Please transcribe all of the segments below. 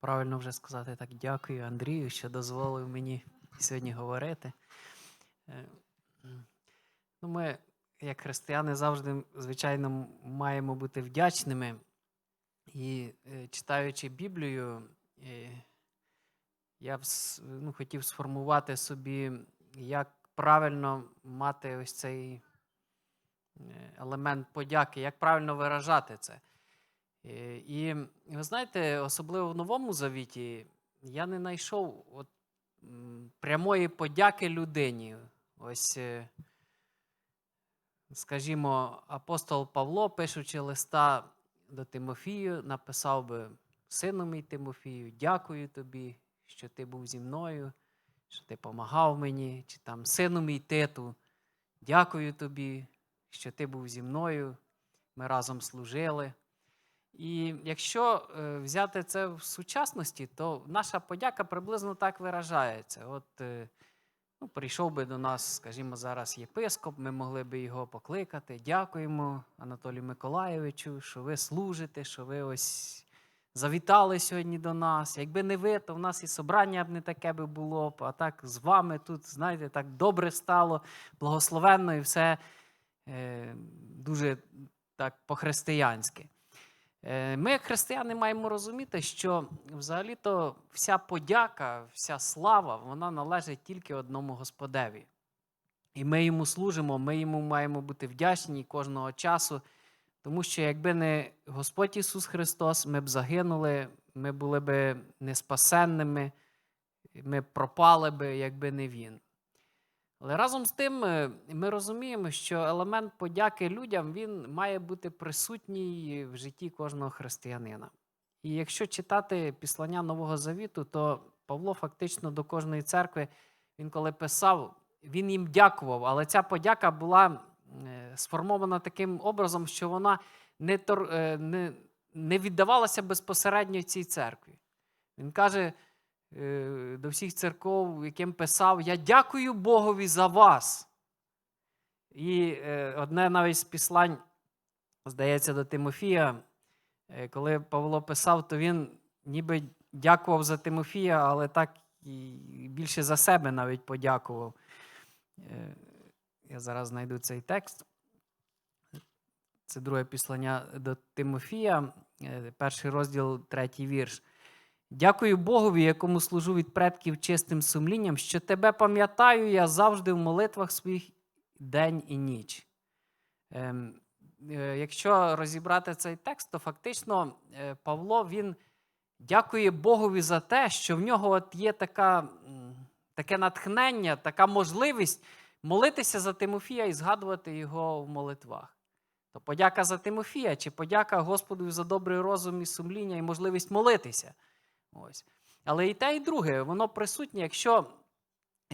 правильно вже сказати так, дякую Андрію, що дозволив мені сьогодні говорити. Е, Ну, ми, як християни, завжди, звичайно, маємо бути вдячними. І е, читаючи Біблію, е, я вс- ну, хотів сформувати собі, як правильно мати ось цей елемент подяки, як правильно виражати це. Е, І ви знаєте, особливо в Новому Завіті я не знайшов от, прямої подяки людині. Ось, е, скажімо, апостол Павло, пишучи листа до Тимофію, написав би: Сину мій Тимофію, дякую тобі, що ти був зі мною, що ти допомагав мені, чи там сину мій Титу, дякую тобі, що ти був зі мною, ми разом служили. І якщо е, взяти це в сучасності, то наша подяка приблизно так виражається. От е, ну, прийшов би до нас, скажімо, зараз єпископ, ми могли би його покликати. Дякуємо Анатолію Миколайовичу, що ви служите, що ви ось завітали сьогодні до нас. Якби не ви, то в нас і собрання б не таке би було б. А так з вами тут, знаєте, так добре стало, благословенно і все е, дуже так по-християнськи. Е, Ми, як християни, маємо розуміти, що взагалі-то вся подяка, вся слава, вона належить тільки одному Господеві. І ми йому служимо, ми йому маємо бути вдячні кожного часу, тому що якби не Господь Ісус Христос, ми б загинули, ми були б неспасенними, ми пропали би, якби не Він. Але разом з тим е, ми розуміємо, що елемент подяки людям він має бути присутній в житті кожного християнина. І якщо читати післання Нового Завіту, то Павло фактично до кожної церкви, він коли писав, він їм дякував, але ця подяка була е, сформована таким образом, що вона не, тор, е, не, не віддавалася безпосередньо цій церкві. Він каже до всіх церков, яким писав: Я дякую Богові за вас. І е, одне навіть з післань, здається, до Тимофія, е, коли Павло писав, то він ніби дякував за Тимофія, але так і більше за себе навіть подякував. Е, Я зараз знайду цей текст. Це друге післання до Тимофія, е, перший розділ, третій вірш. Дякую Богові, якому служу від предків чистим сумлінням, що тебе пам'ятаю я завжди в молитвах своїх день і ніч. Ем, е, якщо розібрати цей текст, то фактично е, Павло він дякує Богові за те, що в нього от є така, таке натхнення, така можливість молитися за Тимофія і згадувати його в молитвах. То подяка за Тимофія чи подяка Господу за добрий розум і сумління і можливість молитися. Ось. Але і те, і друге, воно присутнє, якщо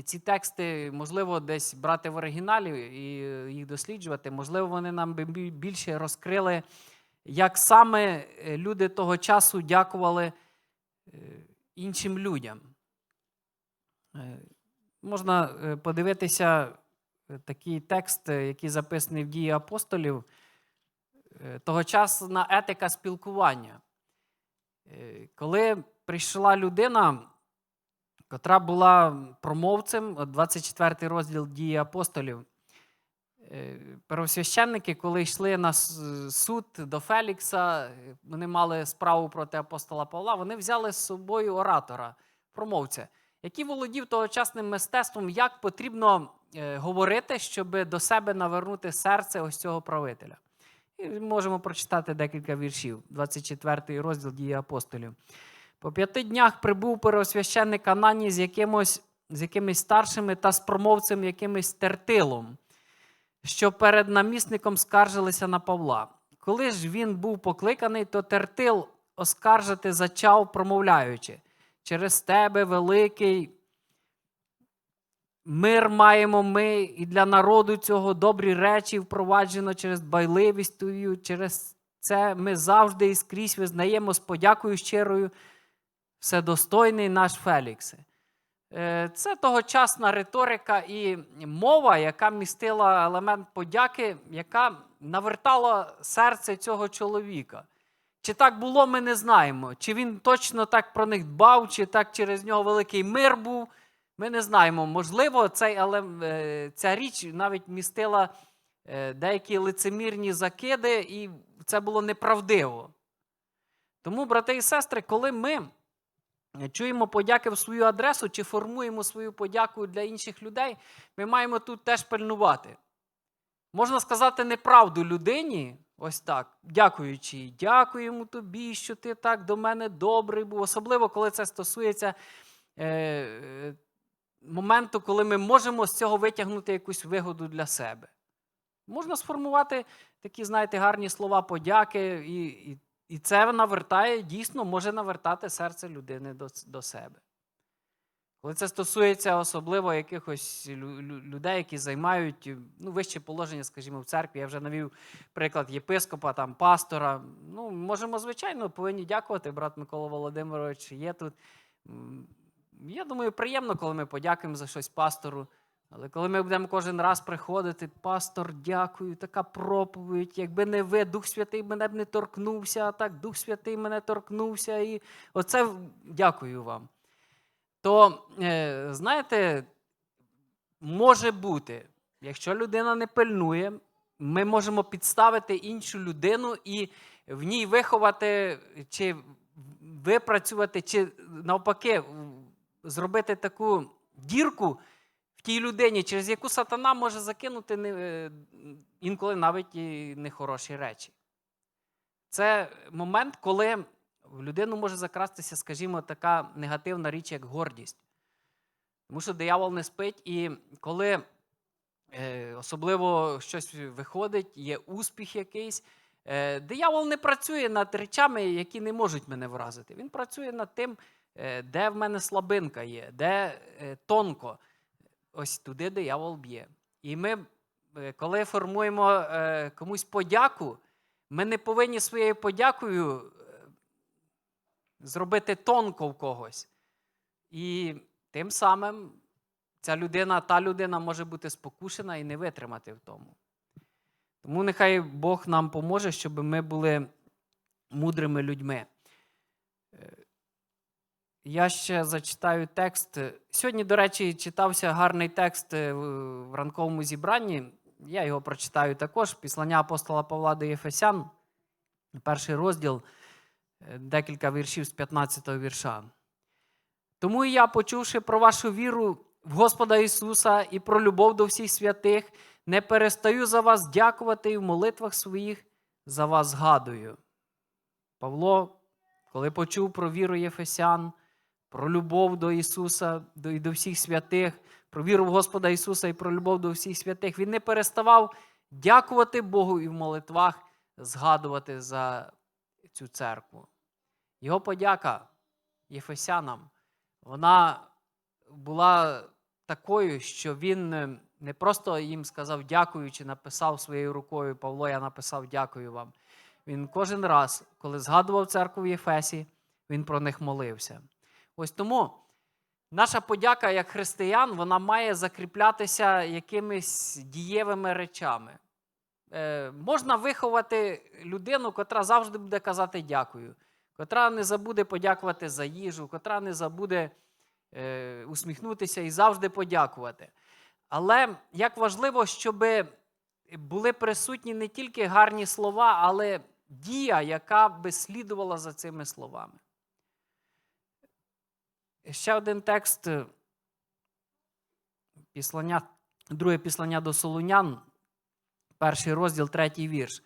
ці тексти, можливо, десь брати в оригіналі і їх досліджувати, можливо, вони нам би більше розкрили, як саме е, люди того часу дякували е, іншим людям. Е, Можна подивитися такий текст, який записаний в дії апостолів, тогочасна етика спілкування. Коли прийшла людина, котра була промовцем, 24 розділ дії апостолів, е, первосвященники, коли йшли на суд до Фелікса, е, вони мали справу проти апостола Павла, вони взяли з собою оратора, промовця, який володів тогочасним мистецтвом, як потрібно е, говорити, щоб до себе навернути серце ось цього правителя. І можемо прочитати декілька віршів. 24 розділ дії апостолів. По п'яти днях прибув первосвященник Ананій з з якимись старшими та з промовцем якимось тертилом, що перед намісником скаржилися на Павла. Коли ж він був покликаний, то тертил оскаржити зачав, промовляючи: через тебе великий Мир маємо ми, і для народу цього добрі речі впроваджено через байливість твою. Через це ми завжди і скрізь визнаємо з подякою щирою вседостойний наш Феліксе. Це тогочасна риторика і мова, яка містила елемент подяки, яка навертала серце цього чоловіка. Чи так було, ми не знаємо. Чи він точно так про них дбав, чи так через нього великий мир був. Ми не знаємо. Можливо, цей, але е, ця річ навіть містила е, деякі лицемірні закиди, і це було неправдиво. Тому, брати і сестри, коли ми чуємо подяки в свою адресу чи формуємо свою подяку для інших людей, ми маємо тут теж пильнувати. Можна сказати неправду людині, ось так, дякуючи, дякуємо тобі, що ти так до мене добрий був. Особливо, коли це стосується е, моменту, коли ми можемо з цього витягнути якусь вигоду для себе. Можна сформувати такі, знаєте, гарні слова подяки, і, і, і це навертає, дійсно може навертати серце людини до, до себе. Коли це стосується особливо якихось лю- лю- людей, які займають ну, вище положення, скажімо, в церкві, я вже навів приклад єпископа, там, пастора. Ну, можемо, звичайно, повинні дякувати, брат Микола Володимирович є тут. Я думаю, приємно, коли ми подякуємо за щось пастору. Але коли ми будемо кожен раз приходити, пастор, дякую, така проповідь, якби не ви, Дух Святий мене б не торкнувся, а так Дух Святий мене торкнувся. І оце дякую вам. То, е, знаєте, може бути, якщо людина не пильнує, ми можемо підставити іншу людину і в ній виховати, чи випрацювати, чи навпаки, зробити таку дірку тій людині, через яку сатана може закинути е, інколи навіть і нехороші речі. Це момент, коли в людину може закрастися, скажімо, така негативна річ, як гордість. Тому що диявол не спить, і коли е, особливо щось виходить, є успіх якийсь, е, диявол не працює над речами, які не можуть мене вразити. Він працює над тим, де в мене слабинка є, де тонко. Ось туди диявол б'є. І ми, е, коли формуємо е, комусь подяку, ми не повинні своєю подякою е, зробити тонко в когось. І тим самим ця людина, та людина може бути спокушена і не витримати в тому. Тому нехай Бог нам поможе, щоб ми були мудрими людьми. Я ще зачитаю текст. Сьогодні, до речі, читався гарний текст е, в ранковому зібранні. Я його прочитаю також. Післання апостола Павла до Єфесян, перший розділ, е, декілька віршів з 15 вірша. Тому і я, почувши про вашу віру в Господа Ісуса і про любов до всіх святих, не перестаю за вас дякувати і в молитвах своїх за вас згадую. Павло, коли почув про віру Єфесян, про любов до Ісуса і до всіх святих, про віру в Господа Ісуса і про любов до всіх святих, він не переставав дякувати Богу і в молитвах згадувати за цю церкву. Його подяка Єфесянам, вона була такою, що він не просто їм сказав дякую, чи написав своєю рукою Павло, я написав дякую вам. Він кожен раз, коли згадував церкву в Єфесі, він про них молився. Ось тому наша подяка як християн, вона має закріплятися якимись дієвими речами. Е, можна виховати людину, котра завжди буде казати дякую, котра не забуде подякувати за їжу, котра не забуде е, усміхнутися і завжди подякувати. Але як важливо, щоб були присутні не тільки гарні слова, але дія, яка би слідувала за цими словами. Ще один текст е, післання, друге післання до Солунян, перший розділ, третій вірш.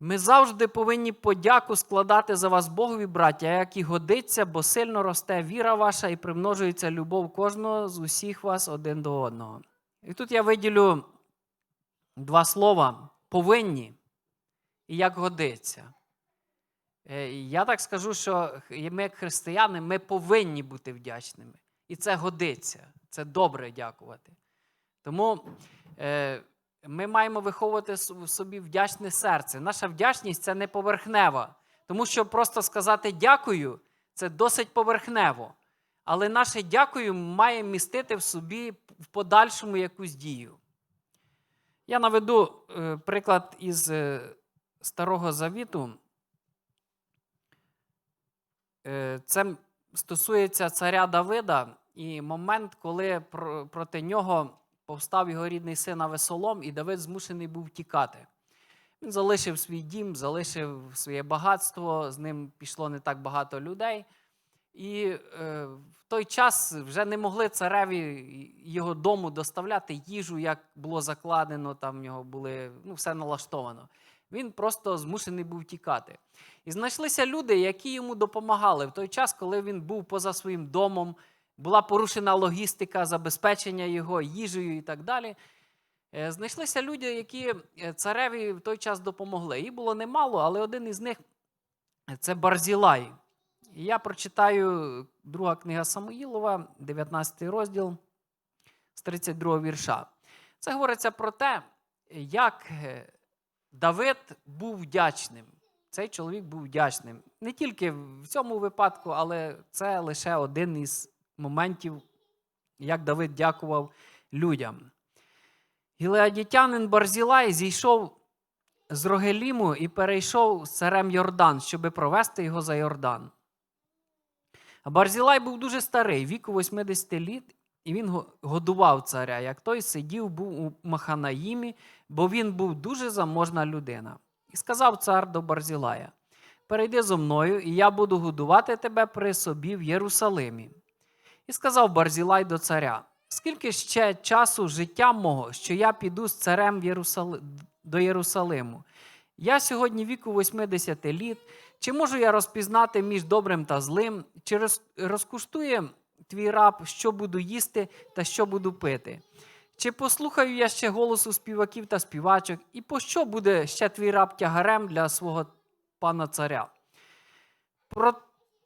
Ми завжди повинні подяку складати за вас Богові, браття, як і годиться, бо сильно росте віра ваша і примножується любов кожного з усіх вас один до одного. І тут я виділю два слова повинні і як годиться. Е, Я так скажу, що ми, як християни, ми повинні бути вдячними. І це годиться. Це добре дякувати. Тому е, ми маємо виховувати в собі вдячне серце. Наша вдячність це не поверхнева. Тому що просто сказати дякую це досить поверхнево. Але наше дякую має містити в собі в подальшому якусь дію. Я наведу е, приклад із Старого Завіту. Е, Це стосується царя Давида і момент, коли проти нього повстав його рідний син Авесолом, і Давид змушений був тікати. Він залишив свій дім, залишив своє багатство, з ним пішло не так багато людей. І е, в той час вже не могли цареві його дому доставляти їжу, як було закладено, там в нього були ну, все налаштовано. Він просто змушений був тікати. І знайшлися люди, які йому допомагали в той час, коли він був поза своїм домом, була порушена логістика, забезпечення його їжею і так далі. Е, Знайшлися люди, які е, цареві в той час допомогли. Їх було немало, але один із них е, це Барзілай. І я прочитаю друга книга Самуїлова, 19 розділ з 32 вірша. Це говориться про те, як Давид був вдячним. Цей чоловік був вдячним. Не тільки в цьому випадку, але це лише один із моментів, як Давид дякував людям. Гілеадітянин Барзілай зійшов з Рогеліму і перейшов з царем Йордан, щоби провести його за Йордан. Барзілай був дуже старий, віку 80 літ, і він го- годував царя, як той сидів був у Маханаїмі, бо він був дуже заможна людина. І сказав цар до Барзілая: Перейди зо мною, і я буду годувати тебе при собі в Єрусалимі. І сказав Барзілай до царя: Скільки ще часу життя мого, що я піду з царем в Єрусали... до Єрусалиму? Я сьогодні віку 80 літ. Чи можу я розпізнати між добрим та злим? Чи роз... розкуштує твій раб, що буду їсти та що буду пити? Чи послухаю я ще голосу співаків та співачок, і по що буде ще твій раб тягарем для свого пана царя? Про...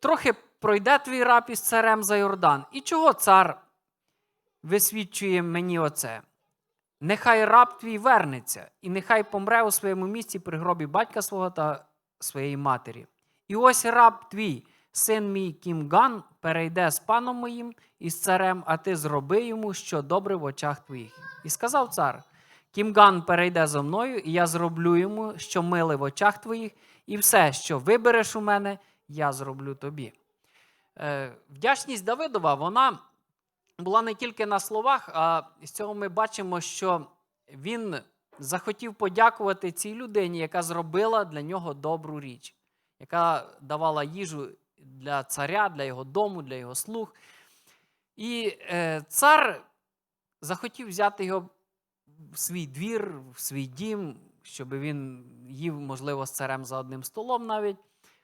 Трохи пройде твій раб із царем за Йордан. І чого цар висвідчує мені оце? Нехай раб твій вернеться, і нехай помре у своєму місці при гробі батька свого та своєї матері. І ось раб твій, син мій Кімган, перейде з паном моїм і з царем, а ти зроби йому, що добре в очах твоїх. І сказав цар: Кімган перейде зо мною, і я зроблю йому, що миле в очах твоїх, і все, що вибереш у мене, я зроблю тобі. Е, вдячність Давидова, вона була не тільки на словах, а з цього ми бачимо, що він захотів подякувати цій людині, яка зробила для нього добру річ, яка давала їжу для царя, для його дому, для його слуг. І е, цар захотів взяти його в свій двір, в свій дім, щоб він їв, можливо, з царем за одним столом навіть.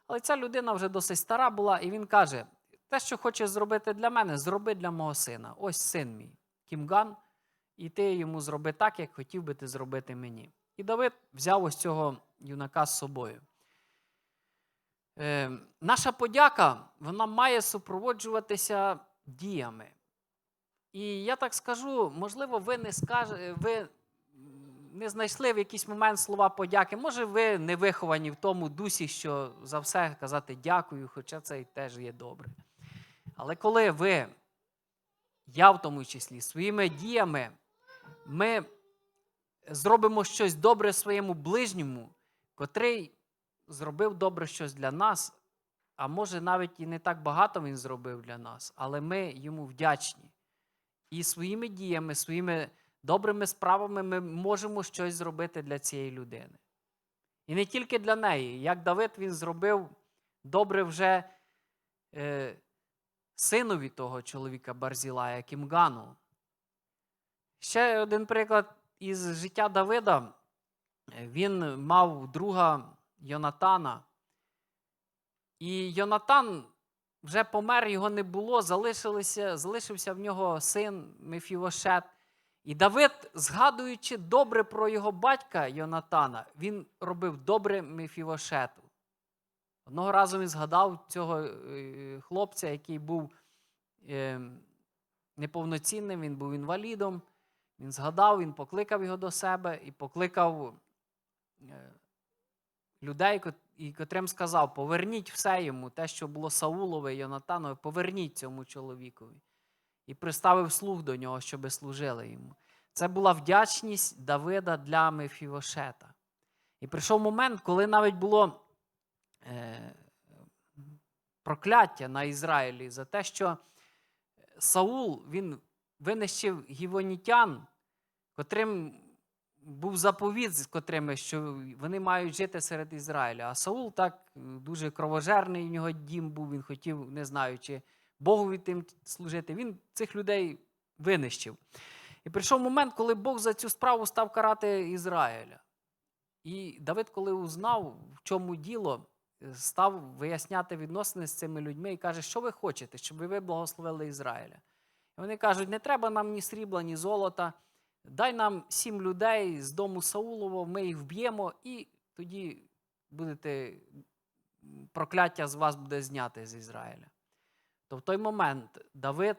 Але ця людина вже досить стара була, і він каже: те, що хочеш зробити для мене, зроби для мого сина. Ось син мій, Кімган, і ти йому зроби так, як хотів би ти зробити мені. І Давид взяв ось цього юнака з собою. Е, наша подяка вона має супроводжуватися діями. І я так скажу, можливо, ви не скаже, ви не знайшли в якийсь момент слова подяки. Може, ви не виховані в тому дусі, що за все казати дякую, хоча це і теж є добре. Але коли ви, я в тому числі, своїми діями, ми зробимо щось добре своєму ближньому, котрий зробив добре щось для нас, а може навіть і не так багато він зробив для нас, але ми йому вдячні. І своїми діями, своїми добрими справами ми можемо щось зробити для цієї людини. І не тільки для неї. Як Давид він зробив добре вже е, синові того чоловіка Барзілая, Кімгану. Ще один приклад із життя Давида. Він мав друга Йонатана. І Йонатан вже помер, його не було, залишилися, залишився в нього син Мефівошет. І Давид, згадуючи добре про його батька Йонатана, він робив добре Мефівошету. Одного разу він згадав цього е, хлопця, який був е, неповноцінним, він був інвалідом. Він згадав, він покликав його до себе і покликав е, людей, і котрим сказав: поверніть все йому, те, що було Саулове Йонатанове, поверніть цьому чоловікові. І приставив слуг до нього, щоби служили йому. Це була вдячність Давида для Мефівошета. І прийшов момент, коли навіть було е, прокляття на Ізраїлі за те, що Саул він винищив гівонітян, котрим був заповіт, з котрими, що вони мають жити серед Ізраїля. А Саул так е, дуже кровожерний, в нього дім був, він хотів, не знаю, чи Богові тим служити. Він цих людей винищив. І прийшов момент, коли Бог за цю справу став карати Ізраїля. І Давид, коли узнав, в чому діло, е, став виясняти відносини з цими людьми і каже, що ви хочете, щоб ви благословили Ізраїля. І вони кажуть, не треба нам ні срібла, ні золота. Дай нам сім людей з дому Саулова, ми їх вб'ємо, і тоді будете прокляття з вас буде зняте з Ізраїля. То в той момент Давид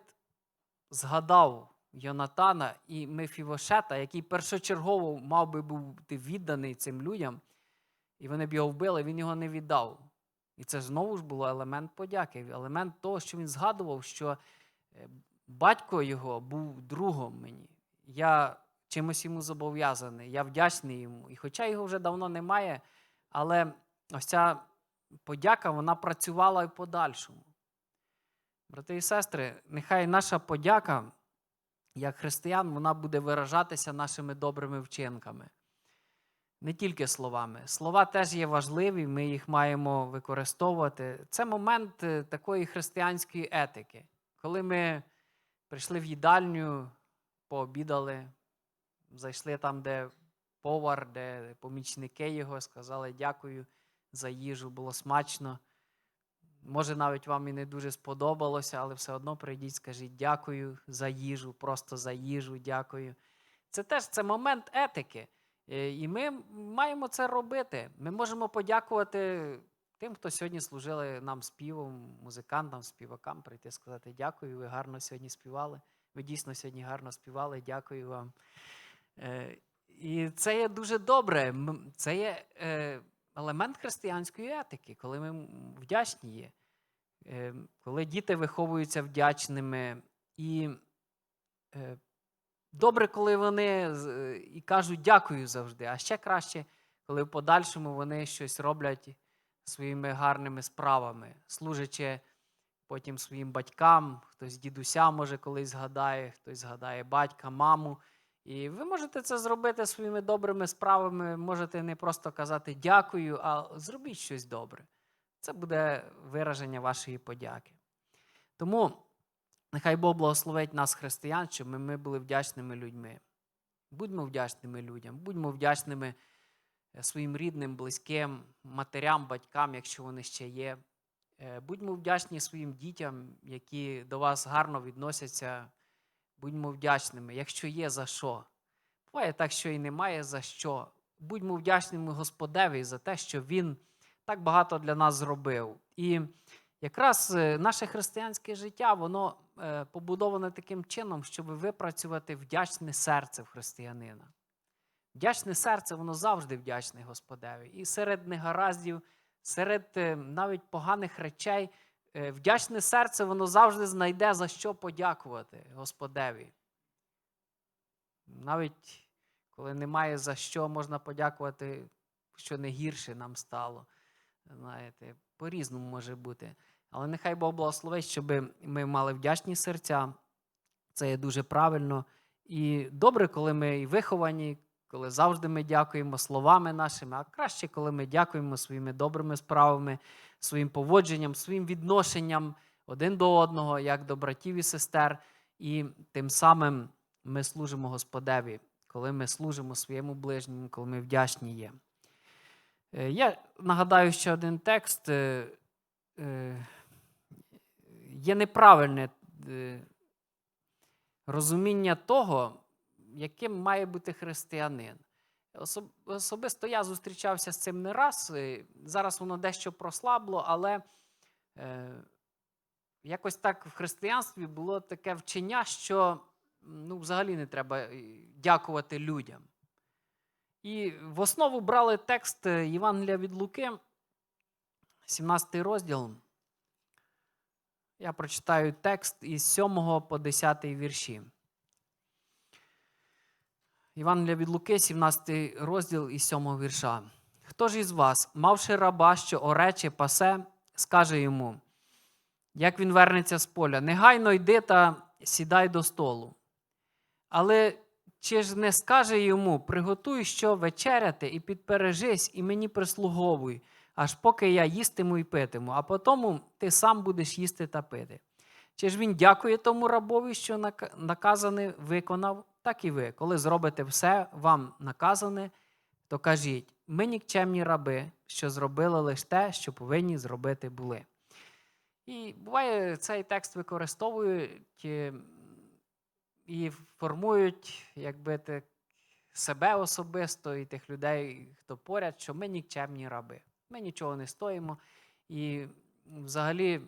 згадав Йонатана і Мефівошета, який першочергово мав би бути відданий цим людям, і вони б його вбили, він його не віддав. І це знову ж було елемент подяки, елемент того, що він згадував, що е, батько його був другом мені. Я чимось йому зобов'язаний, я вдячний йому. І хоча його вже давно немає, але ось ця подяка вона працювала і подальшому. Брати і сестри, нехай наша подяка, як християн, вона буде виражатися нашими добрими вчинками. Не тільки словами. Слова теж є важливі, ми їх маємо використовувати. Це момент е, такої християнської етики, коли ми прийшли в їдальню, пообідали, зайшли там, де повар, де помічники його, сказали дякую за їжу, було смачно. Може, навіть вам і не дуже сподобалося, але все одно прийдіть, скажіть дякую за їжу, просто за їжу, дякую. Це теж це момент етики. Е, І ми маємо це робити. Ми можемо подякувати тим, хто сьогодні служили нам співом, музикантам, співакам, прийти сказати дякую, ви гарно сьогодні співали. Ви дійсно сьогодні гарно співали, дякую вам. Е, І це є дуже добре. Це є е, елемент християнської етики, коли ми вдячні є, Е, коли діти виховуються вдячними. І добре, коли вони і кажуть дякую завжди, а ще краще, коли в подальшому вони щось роблять своїми гарними справами, служачи потім своїм батькам, хтось дідуся може колись згадає, хтось згадає батька, маму. І ви можете це зробити своїми добрими справами, можете не просто казати дякую, а зробіть щось добре. Це буде вираження вашої подяки. Тому нехай Бог благословить нас, християн, щоб ми, були вдячними людьми. Будьмо вдячними людям, будьмо вдячними своїм рідним, близьким, матерям, батькам, якщо вони ще є. Е, Будьмо вдячні своїм дітям, які до вас гарно відносяться. Будьмо вдячними, якщо є за що. Буває так, що і немає за що. Будьмо вдячними Господеві за те, що Він так багато для нас зробив. І якраз е, наше християнське життя, воно е, побудоване таким чином, щоб випрацювати вдячне серце в християнина. Вдячне серце, воно завжди вдячне Господеві. І серед негараздів, серед е, навіть поганих речей, е, вдячне серце, воно завжди знайде за що подякувати Господеві. Навіть коли немає за що, можна подякувати, що не гірше нам стало. Знаєте, по-різному може бути. Але нехай Бог благословить, щоб ми мали вдячні серця. Це є дуже правильно. І добре, коли ми виховані, коли завжди ми дякуємо словами нашими, а краще, коли ми дякуємо своїми добрими справами, своїм поводженням, своїм відношенням один до одного, як до братів і сестер. І тим самим ми служимо Господеві, коли ми служимо своєму ближньому, коли ми вдячні є. Е, Я нагадаю ще один текст. Е, е, Є неправильне розуміння того, яким має бути християнин. Особисто я зустрічався з цим не раз. Зараз воно дещо прослабло, але е, якось так в християнстві було таке вчення, що ну, взагалі не треба е, дякувати людям. І в основу брали текст е, Євангелія від Луки, 17 розділ. Я прочитаю текст із 7 по 10 вірші. Євангелія від Луки, 17 розділ із 7 вірша. Хто ж із вас, мавши раба, що орече пасе, скаже йому: як він вернеться з поля. Негайно йди та сідай до столу. Але чи ж не скаже йому: приготуй що вечеряти, і підпережись, і мені прислуговуй, аж поки я їстиму і питиму, а потому ти сам будеш їсти та пити. Чи ж він дякує тому рабові, що наказане виконав, так і ви. Коли зробите все вам наказане, то кажіть: ми нікчемні раби, що зробили лише те, що повинні зробити були. І буває, цей текст використовують е, і формують, якби так, себе особисто і тих людей, хто поряд, що ми нікчемні раби. Ми нічого не стоїмо. І взагалі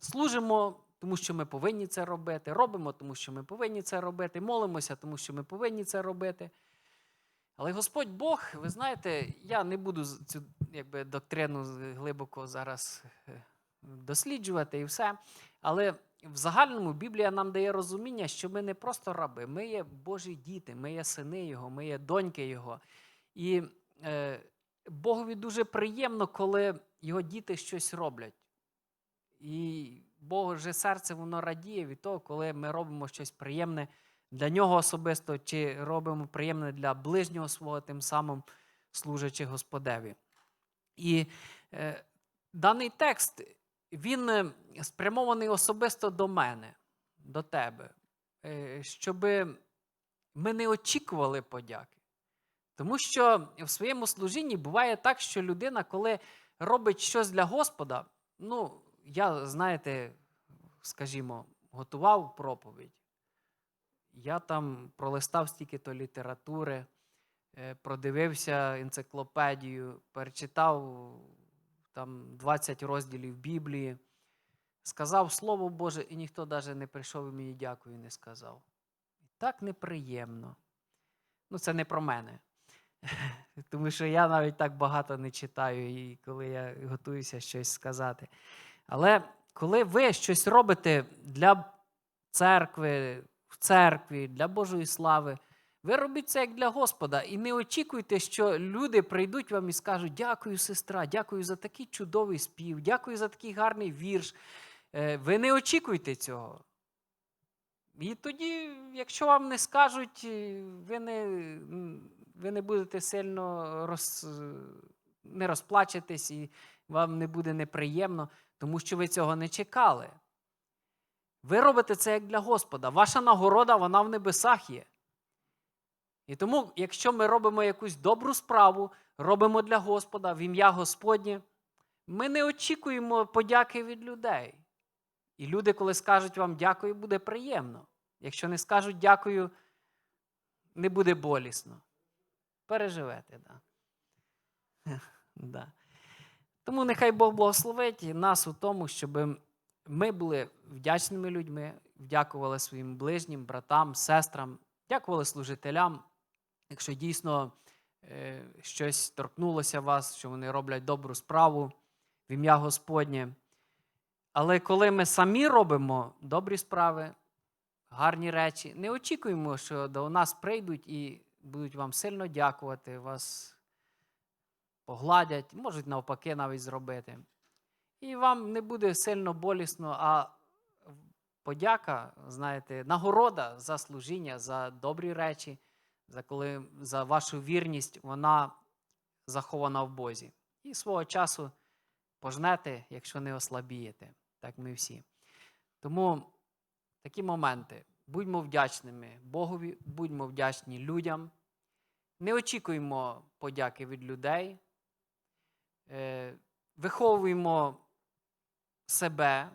служимо, тому що ми повинні це робити, робимо, тому що ми повинні це робити, молимося, тому що ми повинні це робити. Але Господь Бог, ви знаєте, я не буду цю якби, доктрину глибоко зараз е, досліджувати і все. Але в загальному Біблія нам дає розуміння, що ми не просто раби, ми є Божі діти, ми є сини Його, ми є доньки Його. І е, Богові дуже приємно, коли його діти щось роблять. І Боже серце воно радіє від того, коли ми робимо щось приємне для нього особисто, чи робимо приємне для ближнього свого, тим самим служачи Господеві. І е, даний текст він е, спрямований особисто до мене, до тебе, е, щоб ми не очікували подяки. Тому що в своєму служінні буває так, що людина, коли робить щось для Господа, ну, я, знаєте, скажімо, готував проповідь. Я там пролистав стільки-то літератури, е, продивився енциклопедію, перечитав там 20 розділів Біблії, сказав Слово Боже, і ніхто навіть не прийшов і мені дякую не сказав. Так неприємно. Ну, це не про мене. Тому що я навіть так багато не читаю, і коли я готуюся щось сказати. Але коли ви щось робите для церкви, в церкві, для Божої слави, ви робіть це як для Господа. І не очікуйте, що люди прийдуть вам і скажуть: дякую, сестра, дякую за такий чудовий спів, дякую за такий гарний вірш. Е, Ви не очікуйте цього. І тоді, якщо вам не скажуть, е, ви не, ви не будете сильно роз, не розплачетесь і вам не буде неприємно, тому що ви цього не чекали. Ви робите це як для Господа. Ваша нагорода, вона в небесах є. І тому, якщо ми робимо якусь добру справу, робимо для Господа в ім'я Господнє, ми не очікуємо подяки від людей. І люди, коли скажуть вам дякую, буде приємно. Якщо не скажуть дякую, не буде болісно. Переживете, да. да. Тому нехай Бог благословить нас у тому, щоб ми були вдячними людьми, дякували своїм ближнім, братам, сестрам, дякували служителям, якщо дійсно е, щось торкнулося вас, що вони роблять добру справу в ім'я Господнє. Але коли ми самі робимо добрі справи, гарні речі, не очікуємо, що до нас прийдуть і будуть вам сильно дякувати, вас погладять, можуть навпаки навіть зробити. І вам не буде сильно болісно, а подяка, знаєте, нагорода за служіння, за добрі речі, за коли за вашу вірність, вона захована в Бозі. І свого часу пожнете, якщо не ослабієте, так ми всі. Тому такі моменти. Будьмо вдячними Богові, будьмо вдячні людям. Не очікуємо подяки від людей. Е, Виховуємо себе,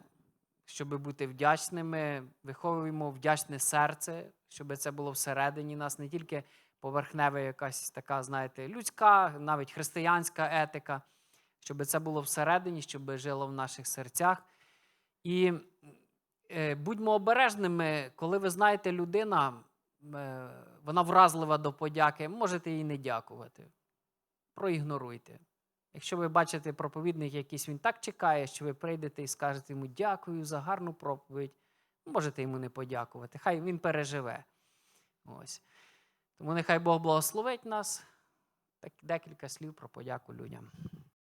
щоб бути вдячними, виховуємо вдячне серце, щоб це було всередині нас, не тільки поверхнева якась така, знаєте, людська, навіть християнська етика, щоб це було всередині, щоб жило в наших серцях. І е, будьмо обережними, коли ви знаєте, людина, е, вона вразлива до подяки, можете їй не дякувати. Проігноруйте. Якщо ви бачите проповідник, якийсь він так чекає, що ви прийдете і скажете йому дякую за гарну проповідь, можете йому не подякувати. Хай він переживе. Ось. Тому нехай Бог благословить нас. Так, декілька слів про подяку людям.